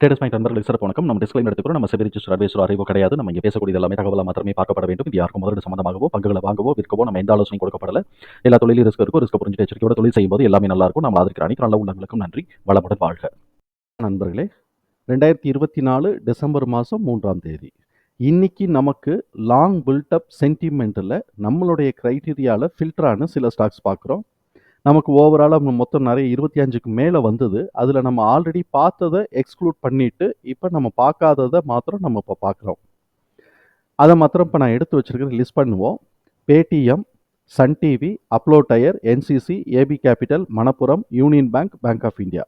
Traders point நண்பர்களுக்கு சிறப்பு வணக்கம். நம்ம டிஸ்கிளைம் எடுத்துக்கிறோம் நம்ம செபி ரிஜிஸ்டர் அட்வைசர் அறிவோ கிடையாது. நம்ம இங்கே பேசக்கூடிய எல்லாமே தகவலாக மாத்திரமே பார்க்கப்பட வேண்டும். இது யாருக்கும் முதலீடு சம்பந்தமாகவோ பங்குகளை வாங்கவோ விற்கவோ நம்ம எந்த ஆலோசனை கொடுக்கப்படல. எல்லா தொழிலும் ரிஸ்க் இருக்கும் ரிஸ்க் புரிஞ்சு எச்சரிக்கையோட தொழில் செய்யும்போது எல்லாமே நல்லா இருக்கும். நம்ம ஆதரிக்கிற அனைத்து நல்ல உள்ளங்களுக்கும் நன்றி. வளமுடன் வாழ்க. நண்பர்களே ரெண்டாயிரத்தி இருபத்தி நாலு டிசம்பர் மாதம் மூன்றாம் தேதி. இன்னைக்கு நமக்கு லாங் பில்டப் சென்டிமெண்ட்டில் நம்மளுடைய க்ரைட்டீரியாவில் ஃபில்டரான சில ஸ்டாக்ஸ் பார்க்குறோம். நமக்கு ஓவராலாக மொத்தம் நிறைய இருபத்தி அஞ்சுக்கு மேலே வந்தது. அதில் நம்ம ஆல்ரெடி பார்த்ததை எக்ஸ்க்ளூட் பண்ணிவிட்டு இப்போ நம்ம பார்க்காததை மாத்திரம் நம்ம இப்போ பார்க்குறோம். அதை மாத்திரம் இப்போ நான் எடுத்து வச்சுருக்கிறது லிஸ்ட் பண்ணுவோம். Paytm Sun TV Apollo tyre NCC AB capital Manappuram Union Bank Bank of India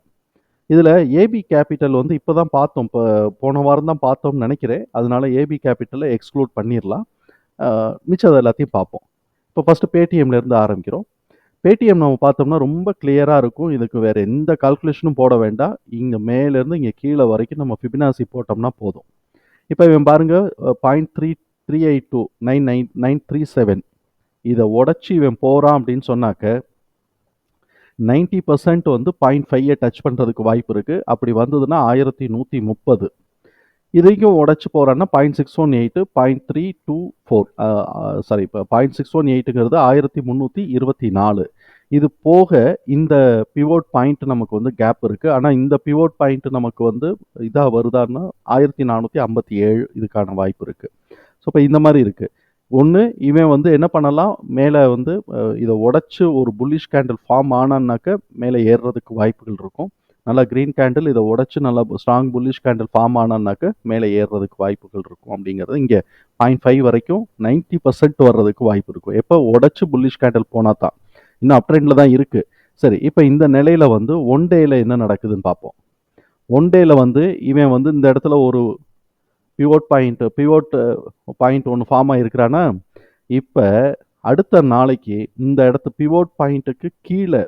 இதில் ஏபி கேபிட்டல் வந்து இப்போ தான் பார்த்தோம். இப்போ போன வாரம் தான் பார்த்தோம்னு நினைக்கிறேன். அதனால ஏபி கேபிட்டலை எக்ஸ்க்ளூட் பண்ணிடலாம். மிச்சம் அதை எல்லாத்தையும் பார்ப்போம். இப்போ ஃபஸ்ட்டு பேடிஎம்லேருந்து ஆரம்பிக்கிறோம். பேடிஎம் நம்ம பார்த்தோம்னா ரொம்ப கிளியராக இருக்கும். இதுக்கு வேறு எந்த கால்குலேஷனும் போட வேண்டாம். இங்கே மேலேருந்து இங்கே கீழே வரைக்கும் நம்ம ஃபிபினாசி போட்டோம்னா போதும். இப்போ இவன் பாருங்கள் point three three eight two nine nine nine three seven இதை உடச்சி இவன் போகிறான் அப்படின்னு சொன்னாக்க நைன்டி பர்சன்ட் வந்து பாயிண்ட் ஃபைவை டச் பண்ணுறதுக்கு வாய்ப்பு இருக்குது அப்படி வந்ததுன்னா ஆயிரத்தி நூற்றி முப்பது. இதையும் உடச்சி போகிறான்னா point six one eight point three two four sorry இப்போ பாயிண்ட் சிக்ஸ் ஒன் எயிட்டுங்கிறது ஆயிரத்தி முந்நூற்றி இருபத்தி நாலு. இது போக இந்த பிவோட் பாயிண்ட் நமக்கு வந்து கேப் இருக்குது ஆனால் இந்த பிவோட் பாயிண்ட் நமக்கு வந்து இதாக வருதான்னா ஆயிரத்தி நானூற்றி ஐம்பத்தி ஏழு இதுக்கான வாய்ப்பு இருக்குது ஸோ இப்போ இந்த மாதிரி இருக்குது ஒன்று இவன் வந்து என்ன பண்ணலாம்? மேலே வந்து இதை உடச்சி ஒரு புல்லிஷ் கேண்டில் ஃபார்ம் ஆனான்னாக்க மேலே ஏறுறதுக்கு வாய்ப்புகள் இருக்கும். நல்லா க்ரீன் கேண்டில் இதை உடச்சி நல்லா ஸ்ட்ராங் புல்லிஷ் கேண்டில் ஃபார்ம் ஆனான்னாக்க மேலே ஏறுறதுக்கு வாய்ப்புகள் இருக்கும் அப்படிங்கிறது இங்கே பாயிண்ட் ஃபைவ் வரைக்கும் நைன்ட்டி பர்சன்ட் வர்றதுக்கு வாய்ப்பு இருக்கும். எப்போ உடச்சி புல்லிஷ் கேண்டில் போனால் தான் இன்னும் அப் ட்ரெண்டில் தான் இருக்குது சரி இப்போ இந்த நிலையில் வந்து ஒன் டேயில் என்ன நடக்குதுன்னு பார்ப்போம். ஒன் டேயில் வந்து இவன் வந்து இந்த இடத்துல ஒரு பிவோட் பாயிண்ட் பிவோட் பாயிண்ட் ஒன்று ஃபார்ம் ஆகிருக்கிறானா இப்போ அடுத்த நாளைக்கு இந்த இடத்து பிவோட் பாயிண்ட்டுக்கு கீழே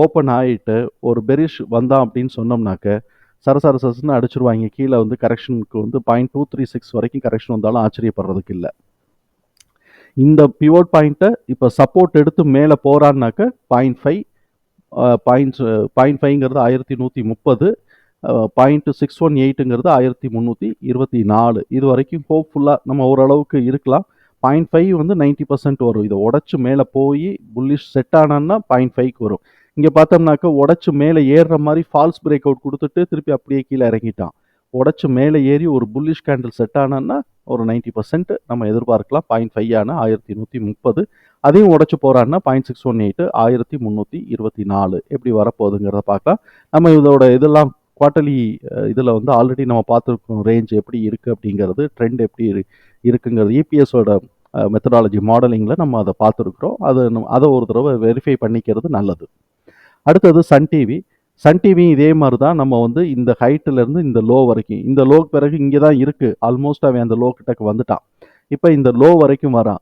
ஓப்பன் ஆகிட்டு ஒரு பெரிஷ் வந்தான் அப்படின்னு சொன்னோம்னாக்க சரசர சரசுன்னு அடிச்சிருவாங்க. கீழே வந்து கரெக்ஷனுக்கு வந்து பாயிண்ட் டூ த்ரீ சிக்ஸ் வரைக்கும் கரெக்ஷன் வந்தாலும் ஆச்சரியப்படுறதுக்கு இல்லை. இந்த பிவோட் பாயிண்ட்டை இப்போ சப்போர்ட் எடுத்து மேலே போகிறான்னாக்க பாயிண்ட் ஃபைவ் பாயிண்ட் பாயிண்ட் ஃபைவ்ங்கிறது ஆயிரத்தி நூற்றி முப்பது பாயிண்ட் சிக்ஸ் ஒன் எயிட்டுங்கிறது ஆயிரத்தி முந்நூற்றி இருபத்தி நாலு. இது வரைக்கும் ஹோப்ஃபுல்லாக நம்ம ஓரளவுக்கு இருக்கலாம். பாயிண்ட் ஃபைவ் வந்து நைன்ட்டி பர்சன்ட் வரும். இதை உடச்சி மேலே போய் புல்லிஷ் செட் ஆனான்னா பாயிண்ட் ஃபைவ்க்கு வரும். இங்கே பார்த்தோம்னாக்க உடச்சி மேலே ஏறுற மாதிரி ஃபால்ஸ் பிரேக் அவுட் கொடுத்துட்டு திருப்பி அப்படியே கீழே இறங்கிட்டான். உடச்சி மேலே ஏறி ஒரு புல்லிஷ் கேண்டில் செட் ஆனான்னா ஒரு நைன்ட்டி பர்சன்ட் நம்ம எதிர்பார்க்கலாம். பாயிண்ட் ஃபைவ் ஆன ஆயிரத்தி நூற்றி முப்பது. அதையும் உடச்சி போகிறான்னா பாயிண்ட் சிக்ஸ் ஒன் எயிட்டு ஆயிரத்தி முந்நூற்றி இருபத்தி நாலு. எப்படி வரப்போகுதுங்கிறத பார்க்கலாம். நம்ம இதோட இதெல்லாம் குவார்ட்டர்லி இதில் வந்து ஆல்ரெடி நம்ம பார்த்துருக்கோம் ரேஞ்ச் எப்படி இருக்குது அப்படிங்கிறது ட்ரெண்ட் எப்படி இரு இருக்குங்கிறது இபிஎஸோட மெத்தடாலஜி மாடலிங்கில் நம்ம அதை பார்த்துருக்குறோம். அதை நம்ம அதை ஒரு தடவை வெரிஃபை பண்ணிக்கிறது நல்லது. அடுத்தது சன் டிவி சன் டிவி இதே மாதிரி தான் நம்ம வந்து இந்த ஹைட்டிலேருந்து இந்த லோ வரைக்கும். இந்த லோக்கு பிறகு இங்கே தான் இருக்குது ஆல்மோஸ்ட் அவன் அந்த லோ கிட்டக்கு வந்துட்டான். இப்போ இந்த லோ வரைக்கும் வரான்.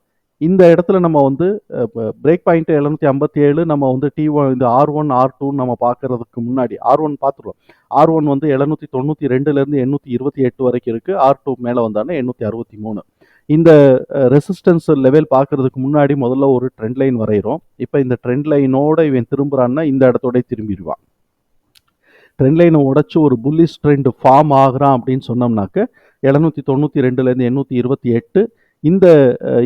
இந்த இடத்துல நம்ம வந்து பிரேக் பாயிண்ட் எழுநூத்தி ஐம்பத்தி ஏழு நம்ம வந்து டி ஒன் இந்த ஆர் ஒன் ஆர் டூன்னு நம்ம பார்க்கறதுக்கு முன்னாடி ஆர் ஒன் பார்த்துருவோம். ஆர் ஒன் வந்து எழுநூத்தி தொண்ணூற்றி ரெண்டுலேருந்து எண்ணூற்றி இருபத்தி எட்டு வரைக்கும் இருக்குது ஆர் டூ மேலே வந்தானே எண்ணூற்றி அறுபத்தி மூணு. இந்த ரெசிஸ்டன்ஸ் லெவல் பார்க்கறதுக்கு முன்னாடி முதல்ல ஒரு ட்ரெண்ட் லைன் வரைகிறோம் இப்போ இந்த ட்ரெண்ட் லைனோட இவன் திரும்புகிறான்னா இந்த இடத்தோட திரும்பிடுவான். ட்ரெண்ட் லைனை உடச்சி ஒரு புல்லிஷ் ட்ரெண்ட் ஃபார்ம் ஆகிறான் அப்படின்னு சொன்னோம்னாக்க எழுநூற்றி தொண்ணூற்றி ரெண்டுலேருந்து எண்ணூற்றி இருபத்தி எட்டு இந்த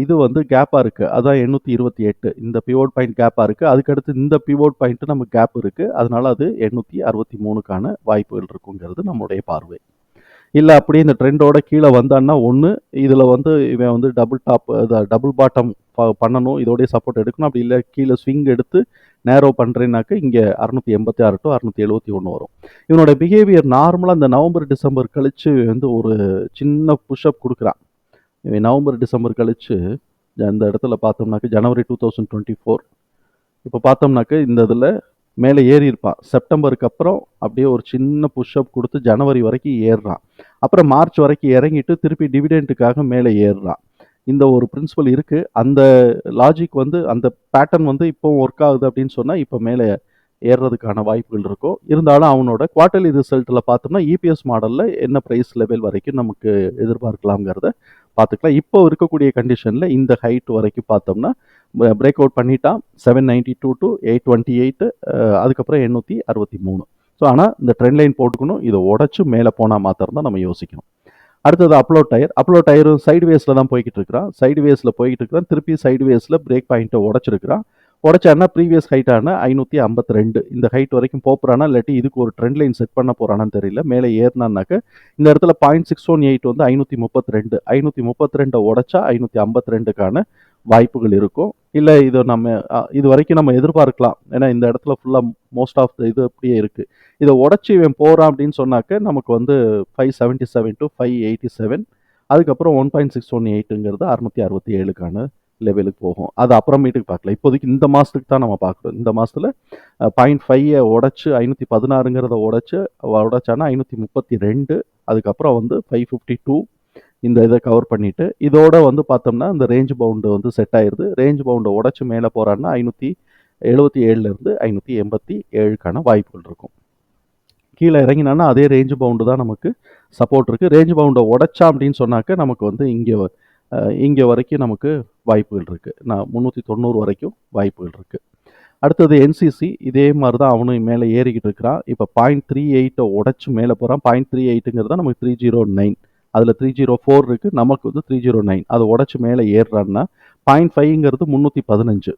இது வந்து கேப்பாக இருக்குது அதான் எண்ணூற்றி இருபத்தி எட்டு இந்த பிவோட் பாயிண்ட் கேப்பாக இருக்குது அதுக்கடுத்து இந்த பிவோட் பாயிண்ட்டு நமக்கு கேப் இருக்குது அதனால் அது எண்ணூற்றி அறுபத்தி மூணுக்கான வாய்ப்புகள் இருக்குங்கிறது நம்மளுடைய பார்வை. இல்லை அப்படியே இந்த ட்ரெண்டோட கீழே வந்தான்னா ஒன்று இதில் வந்து இவன் வந்து டபுள் டாப் டபுள் பாட்டம் பண்ணணும் இதோடய சப்போர்ட் எடுக்கணும். அப்படி இல்லை கீழே ஸ்விங் எடுத்து நேரோ பண்ணுறேன்னாக்க இங்கே அறுநூத்தி எண்பத்தி ஆறு டு அறுநூத்தி எழுபத்தி ஒன்று வரும். இவனோட பிஹேவியர் நார்மலாக இந்த நவம்பர் டிசம்பர் கழிச்சு வந்து ஒரு சின்ன புஷ்அப் கொடுக்குறான். இவன் நவம்பர் டிசம்பர் கழிச்சு அந்த இடத்துல பார்த்தோம்னாக்க ஜனவரி டூ தௌசண்ட் டுவெண்ட்டி ஃபோர் இப்போ பார்த்தோம்னாக்க இந்த இதில் மேலே ஏறி இருப்பான் செப்டம்பருக்கு அப்புறம் அப்படியே ஒரு சின்ன புஷ்அப் கொடுத்து ஜனவரி வரைக்கும் ஏறுறான் அப்புறம் மார்ச் வரைக்கும் இறங்கிட்டு திருப்பி டிவிடெண்ட்டுக்காக மேலே ஏறுறான் இந்த ஒரு பிரின்சிபல் இருக்குது அந்த லாஜிக் வந்து அந்த பேட்டர்ன் வந்து இப்போ ஒர்க் ஆகுது அப்படின்னு சொன்னால் இப்போ மேலே ஏறுறதுக்கான வாய்ப்புகள் இருக்கும் இருந்தாலும் அவனோட குவார்ட்டர்லி ரிசல்ட்டில் பார்த்தோம்னா இபிஎஸ் மாடலில் என்ன ப்ரைஸ் லெவல் வரைக்கும் நமக்கு எதிர்பார்க்கலாம்ங்கிறத பார்த்துக்கலாம். இப்போ இருக்கக்கூடிய கண்டிஷனில் இந்த ஹைட் வரைக்கும் பார்த்தோம்னா பிரேக் அவுட் பண்ணிட்டான் seven ninety two to eight twenty eight அதுக்கப்புறம் எண்ணூற்றி அறுபத்தி மூணு. ஸோ ஆனால் இந்த ட்ரெண்ட் லைன் போட்டுக்கணும். இதை உடச்சி மேலே போனால் மாத்திரம் தான் நம்ம யோசிக்கணும். அடுத்தது அப்லோட் டயர் அப்லோட் டயரும் சைடு வேஸில் தான் போய்கிட்டு இருக்கிறான். சைடு வேஸில் போய்கிட்டு இருக்கிறான். திருப்பி சைடு வேஸில் பிரேக் பாயிண்ட்டை உடச்சிருக்கிறான். உடச்சானா ப்ரீவியஸ் ஹைட்டான ஐநூற்றி ஐம்பத்தி ரெண்டு இந்த ஹைட் வரைக்கும் போப்புறானா இல்லாட்டி இதுக்கு ஒரு ட்ரெண்ட் லைன் செட் பண்ண போகிறானான்னு தெரியல. மேலே ஏறினான்னாக்க இந்த இடத்துல பாயிண்ட் சிக்ஸ் ஒன் எயிட் வந்து ஐநூற்றி முப்பத்தி ரெண்டு ஐநூற்றி முப்பத்தி ரெண்டை உடச்சா ஐநூற்றி ஐம்பத்தி ரெண்டுக்கான வாய்ப்புகள் இருக்கும். இல்லை இது நம்ம இது வரைக்கும் நம்ம எதிர்பார்க்கலாம். ஏன்னா இந்த இடத்துல ஃபுல்லாக மோஸ்ட் ஆஃப் த இது அப்படியே இருக்குது இதை உடச்சி இவன் போகிறான் அப்படின்னு சொன்னாக்க நமக்கு வந்து five seventy seven to five eighty seven அதுக்கப்புறம் ஒன் பாயிண்ட் சிக்ஸ் ஒன் எயிட்டுங்கிறது அறுநூத்தி அறுபத்தி ஏழுக்கான லெவலுக்கு போகும். அது அப்புறமேட்டுக்கு பார்க்கலாம். இப்போதைக்கு இந்த மாதத்துக்கு தான் நம்ம பார்க்குறோம். இந்த மாதத்தில் பாயிண்ட் ஃபைவை உடச்சி ஐநூற்றி பதினாறுங்கிறத உடச்சி உடச்சானா ஐநூற்றி முப்பத்தி ரெண்டு அதுக்கப்புறம் வந்து ஃபைவ் ஃபிஃப்டி டூ இந்த இதை கவர் பண்ணிவிட்டு இதோட வந்து பார்த்தோம்னா இந்த ரேஞ்ச் பவுண்டு வந்து செட் ஆயிடுது ரேஞ்ச் பவுண்டை உடச்சி மேலே போகிறான்னா ஐநூற்றி எழுபத்தி ஏழுலேருந்து ஐநூற்றி எண்பத்தி ஏழுக்கான வாய்ப்புகள் இருக்கும். கீழே இறங்கினான்னா அதே ரேஞ்ச் பவுண்டு தான் நமக்கு சப்போர்ட் இருக்குது ரேஞ்ச் பவுண்டை உடைச்சா அப்படின்னு சொன்னாக்க நமக்கு வந்து இங்கே இங்கே வரைக்கும் நமக்கு வாய்ப்புகள் இருக்குது நான் முந்நூற்றி தொண்ணூறு வரைக்கும் வாய்ப்புகள் இருக்குது அடுத்தது என்சிசி இதே மாதிரி தான் அவனும் மேலே ஏறிக்கிட்டு இருக்கிறான். இப்போ பாயிண்ட் த்ரீ எயிட்டை உடச்சி மேலே போகிறான் பாயிண்ட் த்ரீ எயிட்டுங்கிறது தான் நமக்கு த்ரீ ஜீரோ நைன் அதில் த்ரீ ஜீரோ ஃபோர் இருக்குது நமக்கு வந்து த்ரீ ஜீரோ நைன் அதை உடச்சி மேலே ஏறுறான்னா பாயிண்ட் ஃபைவ்ங்கிறது முந்நூற்றி பதினஞ்சு.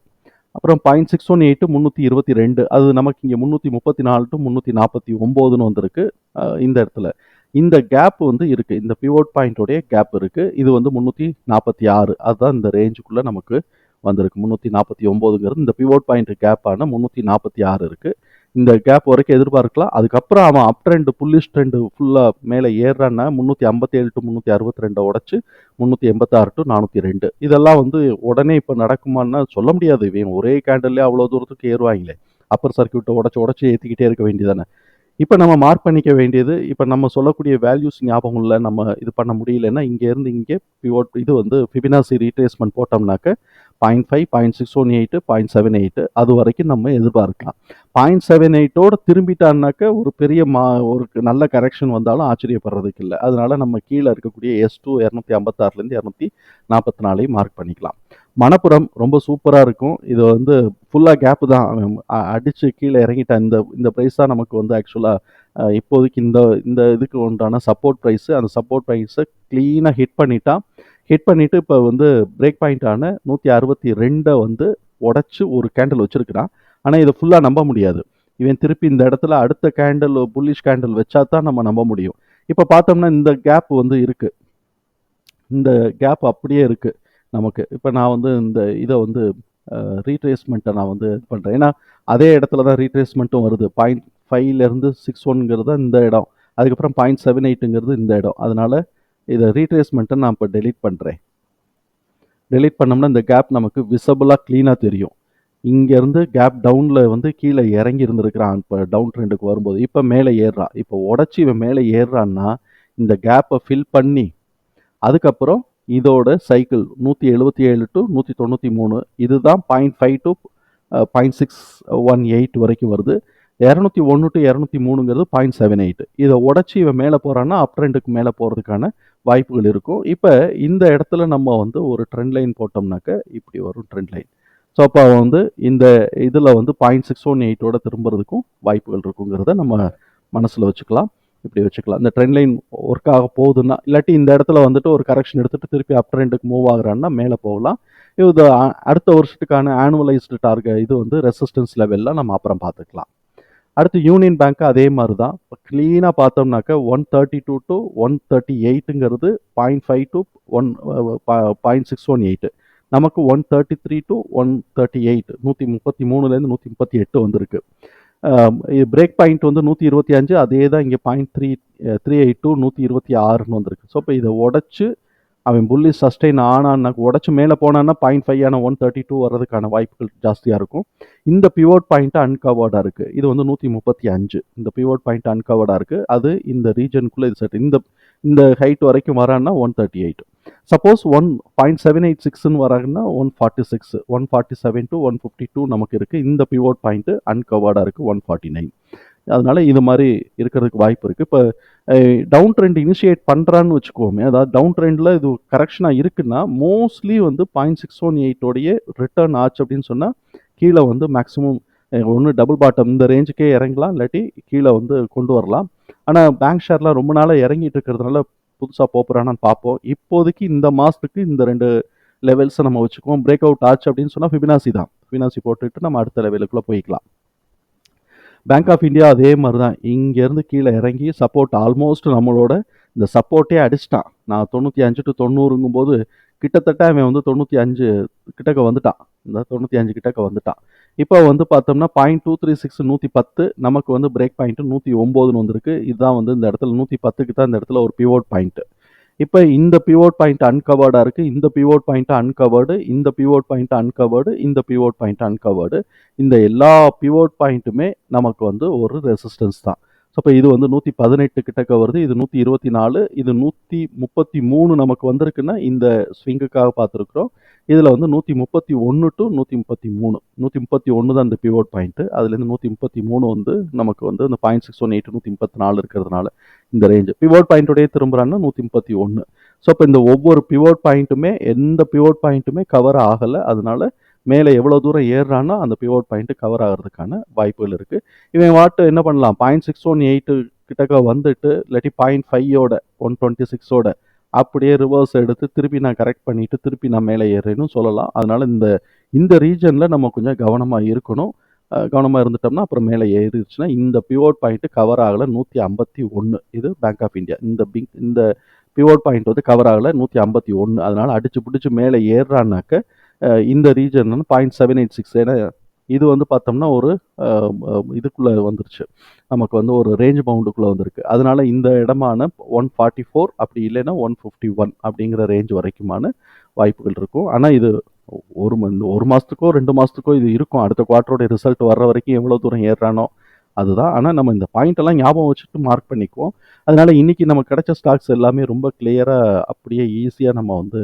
அப்புறம் பாயிண்ட் சிக்ஸ் ஒன் எயிட்டு முந்நூற்றி இருபத்தி ரெண்டு. அது நமக்கு இங்கே முந்நூற்றி முப்பத்தி நாலு டு முந்நூற்றி நாற்பத்தி ஒம்போதுன்னு வந்திருக்கு. இந்த இடத்துல. இந்த கேப் வந்து இருக்குது இந்த பிவோட் பாயிண்டோடைய கேப் இருக்குது இது வந்து முந்நூற்றி நாற்பத்தி ஆறு. அதுதான் இந்த ரேஞ்சுக்குள்ளே நமக்கு வந்திருக்கு. முந்நூற்றி நாற்பத்தி ஒம்போதுங்கிறது இந்த பிவோட் பாயிண்ட் கேப்பான முந்நூற்றி நாற்பத்தி ஆறு இருக்குது இந்த கேப் வரைக்கும் எதிர்பார்க்கலாம். அதுக்கப்புறம் அவன் அப் ட்ரெண்டு புல்லிஷ் ட்ரெண்டு ஃபுல்லாக மேலே ஏறுறான்னா முந்நூற்றி ஐம்பத்தேழு டு முந்நூற்றி அறுபத்தி ரெண்டை உடச்சி முந்நூற்றி எண்பத்தாறு டு நானூற்றி ரெண்டு. இதெல்லாம் வந்து உடனே இப்போ நடக்குமான்னா சொல்ல முடியாது. இவன் ஒரே கேண்டல்லே அவ்வளோ தூரத்துக்கு ஏறுவாங்களே. அப்பர் சர்க்கியூட்டை உடச்சி உடச்சி ஏற்றிக்கிட்டே இருக்க வேண்டியதானே இப்போ நம்ம மார்க் பண்ணிக்க வேண்டியது இப்போ நம்ம சொல்லக்கூடிய வேல்யூஸ் ஞாபகம் இல்லை நம்ம இது பண்ண முடியலன்னா இங்கேருந்து இங்கே பிவோட் இது வந்து Fibonacci retracement போட்டோம்னாக்க point five point six one eight point seven eight அது வரைக்கும் நம்ம எதிர்பார்க்கலாம். பாயிண்ட் செவன் எயிட்டோடு திரும்பிட்டான்னாக்க ஒரு பெரிய மா ஒரு நல்ல கரெக்ஷன் வந்தாலும் ஆச்சரியப்படுறதுக்கு இல்லை. அதனால நம்ம கீழே இருக்கக்கூடிய எஸ் டூ இரநூத்தி ஐம்பத்தாறுலேருந்து இரநூத்தி நாற்பத்தி நாலையும் மார்க் பண்ணிக்கலாம். மணப்புறம் ரொம்ப சூப்பராக இருக்கும். இது வந்து ஃபுல்லாக கேப்பு தான். அவன் கீழே இறங்கிட்டான் இந்த இந்த ப்ரைஸ் தான் நமக்கு வந்து ஆக்சுவலாக இப்போதைக்கு இந்த இந்த இதுக்கு உண்டான சப்போர்ட் ப்ரைஸு அந்த சப்போர்ட் ப்ரைஸை க்ளீனாக ஹிட் பண்ணிட்டான் ஹிட் பண்ணிவிட்டு இப்போ வந்து பிரேக் பாயிண்ட்டான நூற்றி அறுபத்தி ரெண்டை வந்து உடச்சி ஒரு கேண்டில் வச்சுருக்கிறான். ஆனால் இதை ஃபுல்லாக நம்ப முடியாது. இவன் திருப்பி இந்த இடத்துல அடுத்த கேண்டில் புல்லிஷ் கேண்டில் வச்சா தான் நம்ம நம்ப முடியும். இப்போ பார்த்தோம்னா இந்த கேப் வந்து இருக்குது இந்த கேப் அப்படியே இருக்குது நமக்கு. இப்போ நான் வந்து இந்த இதை வந்து ரீட்ரேஸ்மெண்ட்டை நான் வந்து இது பண்ணுறேன் ஏன்னா அதே இடத்துல தான் ரீட்ரேஸ்மெண்ட்டும் வருது. பாயிண்ட் ஃபைவ்லேருந்து சிக்ஸ் ஒன்ங்கிறது இந்த இடம். அதுக்கப்புறம் பாயிண்ட் செவன் எயிட்டுங்கிறது இந்த இடம். அதனால் இதை ரீட்ரேஸ்மெண்ட்டை நான் இப்போ டெலீட் பண்ணுறேன் டெலீட் பண்ணோம்னா இந்த கேப் நமக்கு விசபிளாக க்ளீனாக தெரியும். இங்கேருந்து கேப் டவுனில் வந்து கீழே இறங்கி இருந்திருக்கிறான். இப்போ டவுன் ட்ரெண்டுக்கு வரும்போது. இப்போ மேலே ஏறுறான். இப்போ உடச்சி இவன் மேலே ஏறுறான்னா இந்த கேப்பை ஃபில் பண்ணி அதுக்கப்புறம் இதோட சைக்கிள் நூற்றி எழுபத்தி ஏழு டு நூற்றி தொண்ணூற்றி மூணு இதுதான் point five to point six one eight வரைக்கும் வருது. இரநூத்தி ஒன்று டு இரநூத்தி மூணுங்கிறது பாயிண்ட் செவன் எயிட் இதை உடச்சி இவன் மேலே போகிறான்னா அப் ட்ரெண்டுக்கு மேலே போகிறதுக்கான வாய்ப்புகள் இருக்கும். இப்போ இந்த இடத்துல நம்ம வந்து ஒரு ட்ரெண்ட் லைன் போட்டோம்னாக்க இப்படி வரும் ட்ரெண்ட் லைன் ஸோ அப்போ வந்து இந்த இதில் வந்து பாயிண்ட் சிக்ஸ் ஒன் எயிட்டோட திரும்புறதுக்கும் வாய்ப்புகள் இருக்குங்கிறத நம்ம மனசில் வச்சுக்கலாம். இப்படி வச்சுக்கலாம். இந்த ட்ரெண்ட் லைன் ஒர்க் ஆக போகுதுன்னா இல்லாட்டி இந்த இடத்துல வந்துட்டு ஒரு கரெக்ஷன் எடுத்துகிட்டு திருப்பி அப் ட்ரெண்டுக்கு மூவ் ஆகுறான்னா மேலே போகலாம். இது அடுத்த வருஷத்துக்கான ஆனுவலைஸ்டு டார்கெட் இது வந்து ரெசிஸ்டன்ஸ் லெவலில் நம்ம அப்புறம் பார்த்துக்கலாம். அடுத்து யூனியன் பேங்க் அதே மாதிரி தான் இப்போ க்ளீனாக பார்த்தோம்னாக்க one thirty two to one thirty எயிட்டுங்கிறது point five to one point six one eight நமக்கு one thirty three to one thirty eight நூற்றி முப்பத்தி மூணுலேருந்து நூற்றி முப்பத்தி எட்டு வந்திருக்கு. பிரேக் பாயிண்ட் வந்து நூற்றி இருபத்தி அஞ்சு அதே தான் இங்கே point three three eight two நூற்றி இருபத்தி ஆறுன்னு வந்திருக்கு. ஸோ இப்போ இதை உடச்சி அவன் புள்ளி சஸ்டெயின் ஆனான்னா உடச்சி மேலே போனான்னா பாயிண்ட் ஃபைவ் ஆன ஒன் தேர்ட்டி டூ வர்றதுக்கான வாய்ப்புகள் ஜாஸ்தியாக இருக்கும். இந்த பிவோட் பாயிண்ட் அன்கவர்டாக இருக்குது இது வந்து நூற்றி முப்பத்தி அஞ்சு. இந்த பிவோட் பாயிண்ட் அன்கவர்டாக இருக்குது அது இந்த ரீஜனுக்குள்ளே இது செட் இந்த இந்த ஹைட் வரைக்கும் வரான்னா one thirty eight suppose one point seven eight சிக்ஸ்னு வராங்கன்னா one forty six one forty seven to one fifty two நமக்கு இருக்குது இந்த பிவோட் பாயிண்ட்டு அன்கவர்டாக இருக்குது ஒன் ஃபார்ட்டி நைன் அதனால இது மாதிரி இருக்கிறதுக்கு வாய்ப்பு இருக்குது இப்போ டவுன் ட்ரெண்ட் இனிஷியேட் பண்ணுறான்னு வச்சுக்கோமே அதாவது டவுன் ட்ரெண்டில் இது கரெக்ஷனாக இருக்குன்னா மோஸ்ட்லி வந்து பாயிண்ட் சிக்ஸ் ஒன் எயிட்டோடைய ரிட்டர்ன் ஆச்சு அப்படின்னு சொன்னால் கீழே வந்து மேக்ஸிமம் ஒன்று டபுள் பாட்டம் இந்த ரேஞ்சுக்கே இறங்கலாம் இல்லாட்டி கீழே வந்து கொண்டு வரலாம். ஆனால் பேங்க் ஷேர்லாம் ரொம்ப நாளாக இறங்கிட்டு இருக்கிறதுனால புதுசாக போகிறானான்னு பார்ப்போம். இப்போதைக்கு இந்த மாதத்துக்கு இந்த ரெண்டு லெவல்ஸை நம்ம வச்சுக்குவோம். பிரேக் அவுட் ஆச்சு அப்படின்னு சொன்னால் ஃபிபினாசி தான். ஃபிபினாசி போட்டுட்டு நம்ம அடுத்த லெவலுக்குள்ளே போய்க்கலாம். பேங்க் ஆஃப் இந்தியா அதே மாதிரி தான் இங்கேருந்து கீழே இறங்கி சப்போர்ட் ஆல்மோஸ்ட் நம்மளோட இந்த சப்போர்ட்டே அடிச்சிட்டான். நான் தொண்ணூற்றி அஞ்சு டு தொண்ணூறுங்கும் போது கிட்டத்தட்ட அவன் வந்து தொண்ணூற்றி அஞ்சு கிட்டக்க வந்துட்டான். இந்த தொண்ணூற்றி அஞ்சு கிட்டக்க வந்துட்டான். இப்போ வந்து பார்த்தோம்னா பாயிண்ட் டூ த்ரீ சிக்ஸ் நூற்றி பத்து நமக்கு வந்து பிரேக் பாயிண்ட்டு நூற்றி ஒம்போதுன்னு வந்திருக்கு. இதுதான் வந்து இந்த இடத்துல நூற்றி பத்துக்கு தான் இந்த இடத்துல ஒரு பிவோட் பாயிண்ட்டு இப்போ இந்த பிவோட் பாயிண்ட் அன்கவர்டாக இருக்குது இந்த பிவோட் பாயிண்ட் அன்கவர்டு இந்த பிவோட் பாயிண்ட் அன்கவர்டு இந்த பிவோட் பாயிண்ட் அன்கவர்டு இந்த எல்லா பிவோட் பாயிண்ட்டுமே நமக்கு வந்து ஒரு ரெசிஸ்டன்ஸ் தான். ஸோ இப்போ இது வந்து நூற்றி பதினெட்டு கிட்டக்க வருது. இது நூற்றி இருபத்தி நாலு இது நூற்றி முப்பத்தி மூணு நமக்கு வந்திருக்குன்னா இந்த ஸ்விங்குக்காக பார்த்துருக்குறோம். இதில் வந்து நூற்றி முப்பத்தி ஒன்று டு நூற்றி முப்பத்தி மூணு நூற்றி முப்பத்தி ஒன்று தான் இந்த பிவோட் பாயிண்ட்டு அதுலேருந்து நூற்றி முப்பத்தி மூணு வந்து நமக்கு வந்து இந்த பாயிண்ட் சிக்ஸ் ஒன் எயிட் நூற்றி முப்பத்தி நாலு இருக்கிறதுனால இந்த ரேஞ்சு பிவோட் பாயிண்ட்டோடய திரும்புகிறான்னா நூற்றி முப்பத்தி ஒன்று ஸோ இப்போ இந்த ஒவ்வொரு பிவோட் பாயிண்ட்டுமே எந்த பிவோட் பாயிண்ட்டுமே கவர் ஆகலை. அதனால மேலே எவ்வளோ தூரம் ஏறுறானோ அந்த பிவோட் பாயிண்ட்டு கவர் ஆகிறதுக்கான வாய்ப்புகள் இருக்குது இவன் வாட்டு என்ன பண்ணலாம்? பாயிண்ட் சிக்ஸ் ஒன் எயிட்டு கிட்டக்க வந்துட்டு இல்லாட்டி பாயிண்ட் ஃபைவோட ஒன் டுவெண்ட்டி சிக்ஸோட அப்படியே ரிவர்ஸ் எடுத்து திருப்பி நான் கரெக்ட் பண்ணிவிட்டு திருப்பி நான் மேலே ஏறேன்னு சொல்லலாம். அதனால் இந்த இந்த ரீஜனில் நம்ம கொஞ்சம் கவனமாக இருக்கணும். கவனமாக இருந்துட்டோம்னா அப்புறம் மேலே ஏறிடுச்சுன்னா இந்த பிவோட் பாயிண்ட்டு கவர் ஆகலை நூற்றி ஐம்பத்தி ஒன்று இது பேங்க் ஆஃப் இந்தியா இந்த பிங் இந்த பிவோட் பாயிண்ட் வந்து கவர் ஆகலை நூற்றி ஐம்பத்தி ஒன்று அதனால் அடிச்சு பிடிச்சி மேலே ஏறுறான்னாக்க இந்த ரீஜன் வந்து பாயிண்ட் செவன் எயிட் சிக்ஸ் ஏன்னா இது வந்து பார்த்தோம்னா ஒரு இதுக்குள்ளே வந்துருச்சு. நமக்கு வந்து ஒரு ரேஞ்ச் பவுண்டுக்குள்ளே வந்திருக்கு. அதனால இந்த இடமான ஒன் ஃபார்ட்டி ஃபோர் அப்படி இல்லைன்னா ஒன் ஃபிஃப்டி ஒன் அப்படிங்கிற ரேஞ்ச் வரைக்குமான வாய்ப்புகள் இருக்கும். ஆனால் இது ஒரு மந்த் ஒரு மாதத்துக்கோ ரெண்டு மாதத்துக்கோ இது இருக்கும். அடுத்த குவார்ட்டரோட ரிசல்ட் வர்ற வரைக்கும் எவ்வளோ தூரம் ஏறுறானோ அதுதான். ஆனால் நம்ம இந்த பாயிண்ட் எல்லாம் ஞாபகம் வச்சுட்டு மார்க் பண்ணிக்குவோம். அதனால் இன்றைக்கி நம்ம கிடைச்ச ஸ்டாக்ஸ் எல்லாமே ரொம்ப கிளியராக அப்படியே ஈஸியாக நம்ம வந்து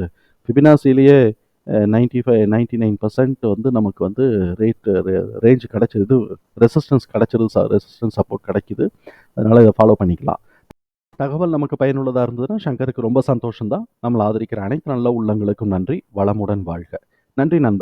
ஃபிபினாசிலேயே ninety five ninety nine percent வந்து நமக்கு வந்து ரேட் ரேஞ்ச் கிடைச்சது ரெசிஸ்டன்ஸ் கிடச்சிருது ரெசிஸ்டன்ஸ் சப்போர்ட் கிடைக்குது. அதனால் இதை ஃபாலோ பண்ணிக்கலாம். தகவல் நமக்கு பயனுள்ளதாக இருந்ததுன்னா சங்கருக்கு ரொம்ப சந்தோஷம்தான். நம்மளை ஆதரிக்கிற அனைத்து நல்ல உள்ளங்களுக்கும் நன்றி. வளமுடன் வாழ்க. நன்றி நண்பர்